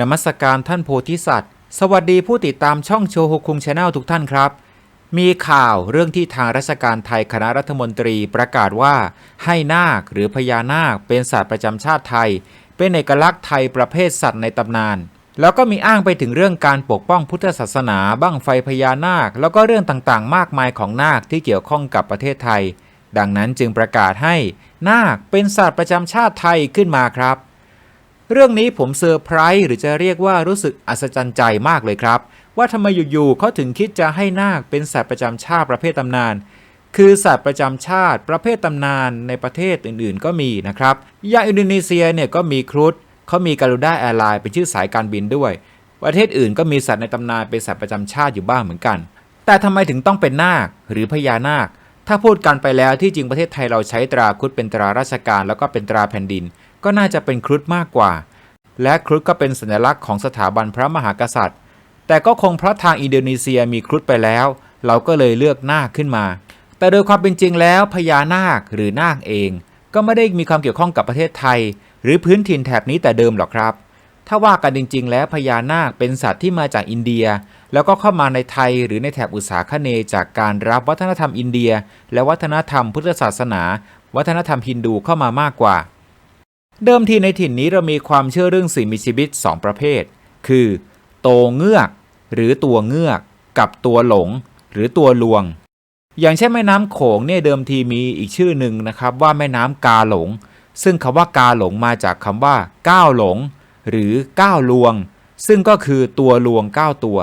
นมัสการท่านโพธิสัตว์ สวัสดีผู้ติดตามช่องโชว์ฮคุงชาแนลทุกท่านครับ มีข่าวเรื่องที่ทางราชการไทยคณะรัฐมนตรีประกาศว่า ให้นาคหรือพญานาคเป็นสัตว์ประจำชาติไทย เป็นเอกลักษณ์ไทยประเภทสัตว์ในตำนาน แล้วก็มีอ้างไปถึงเรื่องการปกป้องพุทธศาสนา บ้างไฟพญานาค แล้วก็เรื่องต่างๆ มากมายของนาคที่เกี่ยวข้องกับประเทศไทย ดังนั้นจึงประกาศให้นาคเป็นสัตว์ประจำชาติไทยขึ้นมาครับ เรื่องนี้ผมเซอร์ไพรส์หรือจะเรียกว่ารู้สึกอัศจรรย์ใจมากเลยครับ ว่าทำไมอยู่ๆเขาถึงคิดจะให้นาคเป็นสัตว์ประจำชาติประเภทตำนาน คือสัตว์ประจำชาติประเภทตำนานในประเทศอื่นๆ ก็มีนะครับอย่างอินโดนีเซียเนี่ยก็มีครุฑเขามีการูด้าแอร์ไลน์เป็นชื่อสายการบินด้วย ประเทศอื่นก็มีสัตว์ในตำนานเป็นสัตว์ประจำชาติอยู่บ้างเหมือนกัน แต่ทำไมถึงต้องเป็นนาคหรือพญานาคถ้าพูดกันไปแล้วที่จริงประเทศไทยเราใช้ตราครุฑเป็นตราราชการแล้วก็เป็นตราแผ่นดิน ก็น่าจะเป็นครุฑมากกว่า และครุฑก็เป็นสัญลักษณ์ของสถาบันพระมหากษัตริย์ แต่ก็คงเพราะทางอินโดนีเซียมีครุฑไปแล้ว เราก็เลยเลือกนาคขึ้นมา แต่โดยความเป็นจริงแล้วพญานาคหรือนาคเอง ก็ไม่ได้มีความเกี่ยวข้องกับประเทศไทย หรือพื้นถิ่นแถบนี้แต่เดิมหรอกครับ ถ้าว่ากันจริง ๆ แล้วพญานาคเป็นสัตว์ที่มาจากอินเดีย แล้วก็เข้ามาในไทยหรือในแถบอุตสาคเนจากการรับวัฒนธรรมอินเดีย และวัฒนธรรมพุทธศาสนา วัฒนธรรมฮินดูเข้ามามากกว่า เดิมทีในถิ่นนี้เรามีความเชื่อเรื่องสิ่งมีชีวิต 2 ประเภท คือโตเงือก หรือตัวเงือก กับตัวหลง หรือตัวลวง อย่างเช่นแม่น้ำโขงเนี่ยเดิมทีมีอีกชื่อหนึ่งนะครับว่าแม่น้ำกาหลง ซึ่งคำว่ากาหลงมาจากคำว่าก้าวหลง หรือก้าวลวง ซึ่งก็คือตัวลวง9ตัว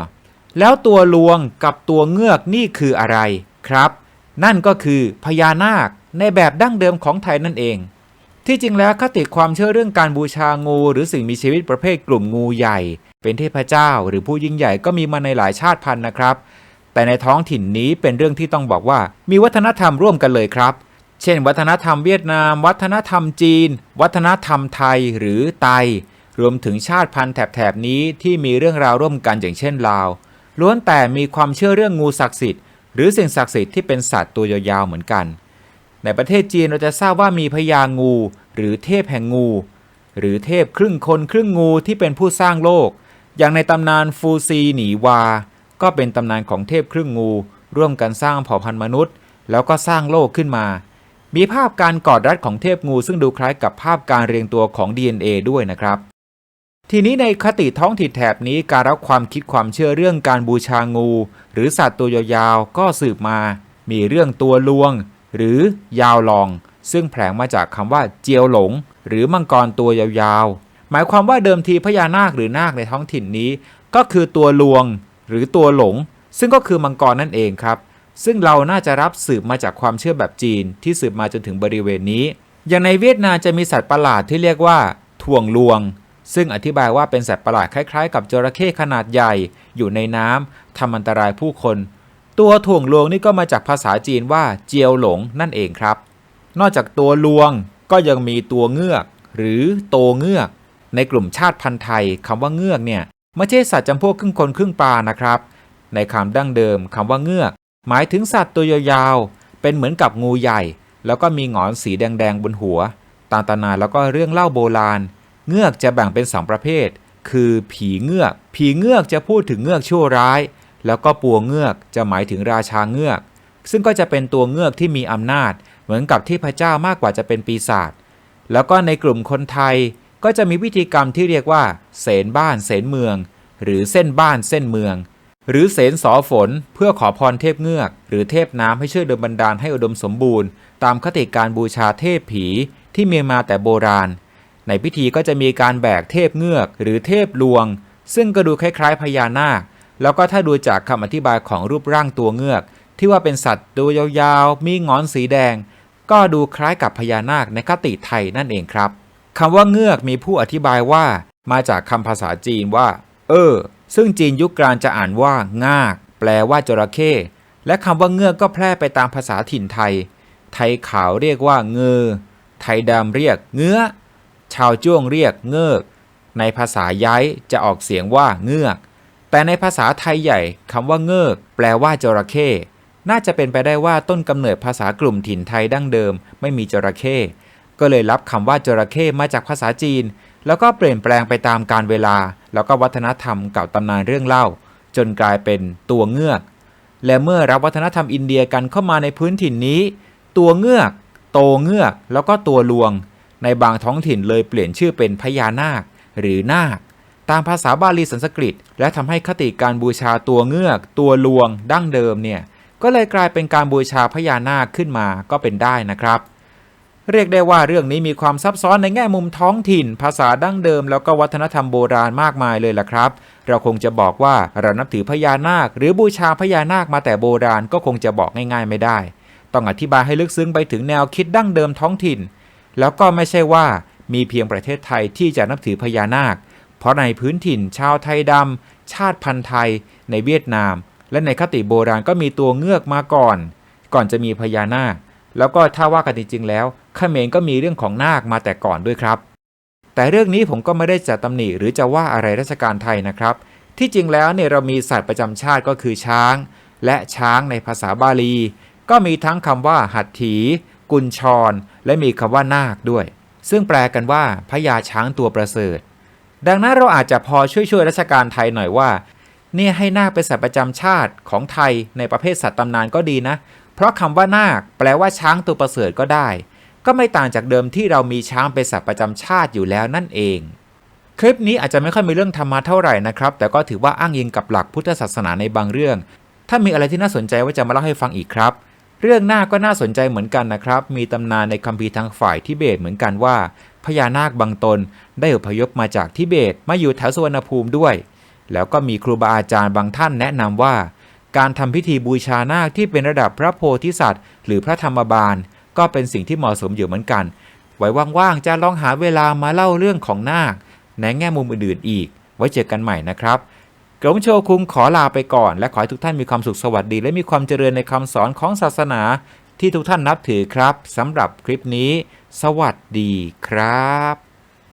แล้วตัวลวงกับตัวเงือกนี่คืออะไรครับ นั่นก็คือพญานาคในแบบดั้งเดิมของไทยนั่นเอง ที่จริงแล้วคติความเชื่อเรื่องการบูชางู หรือสิ่งมีชีวิตประเภทกลุ่มงูใหญ่ เป็นเทพเจ้า หรือผู้ยิ่งใหญ่ก็มีมาในหลายชาติพันธุ์นะครับ แต่ในท้องถิ่นนี้เป็นเรื่องที่ต้องบอกว่า มีวัฒนธรรมร่วมกันเลยครับ เช่น วัฒนธรรมเวียดนาม วัฒนธรรมจีน วัฒนธรรมไทยหรือไต รวมถึงชาติพันธุ์แถบๆนี้ที่มีเรื่องราวร่วมกันอย่างเช่นลาวล้วนแต่มีความเชื่อเรื่องงูศักดิ์สิทธิ์หรือสิ่งศักดิ์สิทธิ์ที่เป็นสัตว์ตัวยาวๆเหมือนกัน ในประเทศจีนเราจะทราบว่ามีพญางู หรือเทพแห่งงู หรือเทพครึ่งคนครึ่งงูที่เป็นผู้สร้างโลก อย่างในตำนานฟูซีหนีวา ก็เป็นตำนานของเทพครึ่งงู ร่วมกันสร้างเผ่าพันธุ์มนุษย์ แล้วก็สร้างโลกขึ้นมา มีภาพการกอดรัดของเทพงู ซึ่งดูคล้ายกับภาพการเรียงตัวของ DNA ด้วยนะครับ ทีนี้ในคติท้องถิ่นแถบนี้การรับความคิดความเชื่อเรื่องการบูชางู หรือสัตว์ตัวยาวๆก็สืบมา มีเรื่องตัวลวง หรือยาวลอง ซึ่งแผลงมาจากคำว่าเจียวหลง หรือมังกรตัวยาวๆ หมายความว่าเดิมทีพญานาคหรือนาคในท้องถิ่นนี้ ก็คือตัวลวง หรือตัวหลง ซึ่งก็คือมังกรนั่นเองครับ ซึ่งเราน่าจะรับสืบมาจากความเชื่อแบบจีนที่สืบมาจนถึงบริเวณนี้ อย่างในเวียดนามจะมีสัตว์ประหลาดที่เรียกว่าถ่วงลวงซึ่งอธิบายว่าเป็นสัตว์ประหลาดคล้ายๆ กับจระเข้ขนาดใหญ่อยู่ในน้ำทำอันตรายผู้คน ตัวถ่วงลวงนี่ก็มาจากภาษาจีนว่าเจียวหลงนั่นเองครับ นอกจากตัวลวงก็ยังมีตัวเงือก หรือโตเงือก ในกลุ่มชาติพันธุ์ไทยคำว่าเงือกเนี่ยไม่ใช่สัตว์จำพวกครึ่งคนครึ่งปลานะครับ ในคำดั้งเดิมคำว่าเงือก หมายถึงสัตว์ตัวยาวๆ เป็นเหมือนกับงูใหญ่ แล้วก็มีหงอนสีแดงๆบนหัว ตามตำนานแล้วก็เรื่องเล่าโบราณ เงือกจะแบ่งเป็นสองประเภท คือผีเงือก ผีเงือกจะพูดถึงเงือกชั่วร้าย แล้วก็ปัวเงือกจะหมายถึงราชาเงือก ซึ่งก็จะเป็นตัวเงือกที่มีอำนาจ เหมือนกับที่พระเจ้ามากกว่าจะเป็นปีศาจแล้วก็ในกลุ่มคนไทยก็จะมีพิธีกรรมที่เรียกว่าเสนบ้านเสนเมือง หรือเส้นบ้านเส้นเมือง หรือเสนสอฝนเพื่อขอพรเทพเงือก หรือเทพน้ำให้ช่วยดลบันดาลให้อุดมสมบูรณ์ ตามคติการบูชาเทพผีที่มีมาแต่โบราณ ในพิธีก็จะมีการแบกเทพเงือก หรือเทพลวง ซึ่งก็ดูคล้ายๆพญานาค แล้วก็ถ้าดูจากคำอธิบายของรูปร่างตัวเงือก ที่ว่าเป็นสัตว์ตัวยาวๆ มีงอนสีแดง ก็ดูคล้ายกับพญานาคในคติไทยนั่นเองครับคำว่าเงือกมีผู้อธิบายว่า มาจากคำภาษาจีนว่า เออ ซึ่งจีนยุคกลางจะอ่านว่างาก แปลว่าจระเข้และคำว่าเงือกก็แพร่ไปตามภาษาถิ่นไทย ไทยขาวเรียกว่าเงือ ไทยดำเรียกเงื้อ ชาวจ้วงเรียกเงือก ในภาษาย้ายจะออกเสียงว่าเงือก แต่ในภาษาไทยใหญ่คำว่าเงือกแปลว่าจระเข้น่าจะเป็นไปได้ว่าต้นกำเนิดภาษากลุ่มถิ่นไทยดั้งเดิม ไม่มีจระเข้ก็เลยรับคำว่าจระเข้มาจากภาษาจีน แล้วก็เปลี่ยนแปลงไปตามกาลเวลา แล้วก็วัฒนธรรมเก่าตำนานเรื่องเล่า จนกลายเป็นตัวเงือก และเมื่อรับวัฒนธรรมอินเดียกันเข้ามาในพื้นถิ่นนี้ ตัวเงือก โตเงือก แล้วก็ตัวลวง ในบางท้องถิ่นเลยเปลี่ยนชื่อเป็นพญานาค หรือนาค ตามภาษาบาลีสันสกฤต และทำให้คติการบูชาตัวเงือก ตัวลวง ดั้งเดิมเนี่ยก็เลยกลายเป็นการบูชาพญานาคขึ้นมาก็เป็นได้นะครับ เรียกได้ว่าเรื่องนี้มีความซับซ้อนในแง่มุมท้องถิ่น ภาษาดั้งเดิม แล้วก็วัฒนธรรมโบราณมากมายเลยล่ะครับ เราคงจะบอกว่าเรานับถือพญานาค หรือบูชาพญานาคมาแต่โบราณก็คงจะบอกง่ายๆไม่ได้ ต้องอธิบายให้ลึกซึ้งไปถึงแนวคิดดั้งเดิมท้องถิ่น แล้วก็ไม่ใช่ว่ามีเพียงประเทศไทยที่จะนับถือพญานาค เพราะในพื้นถิ่นชาวไทยดำ ชาติพันธุ์ไทย ในเวียดนาม และในคติโบราณก็มีตัวเงือกมาก่อน ก่อนจะมีพญานาค แล้วก็ถ้าว่ากันจริงๆแล้วเขมรก็มีเรื่องของนาคมาแต่ก่อนด้วยครับ แต่เรื่องนี้ผมก็ไม่ได้จะตำหนิหรือจะว่าอะไรราชการไทยนะครับ ที่จริงแล้วเนี่ยเรามีสัตว์ประจำชาติก็คือช้าง และช้างในภาษาบาลี ก็มีทั้งคำว่า หัตถี กุญชร และมีคำว่านาคด้วย ซึ่งแปลกันว่าพญาช้างตัวประเสริฐ ดังนั้นเราอาจจะพอช่วยช่วยๆราชการไทยหน่อยว่าเนี่ยให้นาคเป็นสัตว์ประจำชาติของไทยในประเภทสัตว์ตำนานก็ดีนะ เพราะคำว่านาคแปลว่าช้างตัวประเสริฐก็ได้ ก็ไม่ต่างจากเดิมที่เรามีช้างเป็นสัตว์ประจำชาติอยู่แล้วนั่นเอง คลิปนี้อาจจะไม่ค่อยมีเรื่องธรรมะเท่าไหร่นะครับ แต่ก็ถือว่าอ้างอิงกับหลักพุทธศาสนาในบางเรื่อง ถ้ามีอะไรที่น่าสนใจว่าจะมาเล่าให้ฟังอีกครับ เรื่องหน้าก็น่าสนใจเหมือนกันนะครับ มีตำนานในคัมภีร์ทางฝ่ายทิเบตเหมือนกันว่าพญานาคบางตนได้อพยพมาจากทิเบตมาอยู่แถวสุวรรณภูมิด้วย แล้วก็มีครูบาอาจารย์บางท่านแนะนำว่า การทำพิธีบูชานาคที่เป็นระดับพระโพธิสัตว์ หรือพระธรรมบาล ก็เป็นสิ่งที่เหมาะสมอยู่เหมือนกัน ไว้ว่างๆจะลองหาเวลามาเล่าเรื่องของนาคในแง่มุมอื่นๆอีก ไว้เจอกันใหม่นะครับ กรมโชคุงขอลาไปก่อน และขอให้ทุกท่านมีความสุขสวัสดี และมีความเจริญในคำสอนของศาสนาที่ทุกท่านนับถือครับสำหรับคลิปนี้ สวัสดีครับ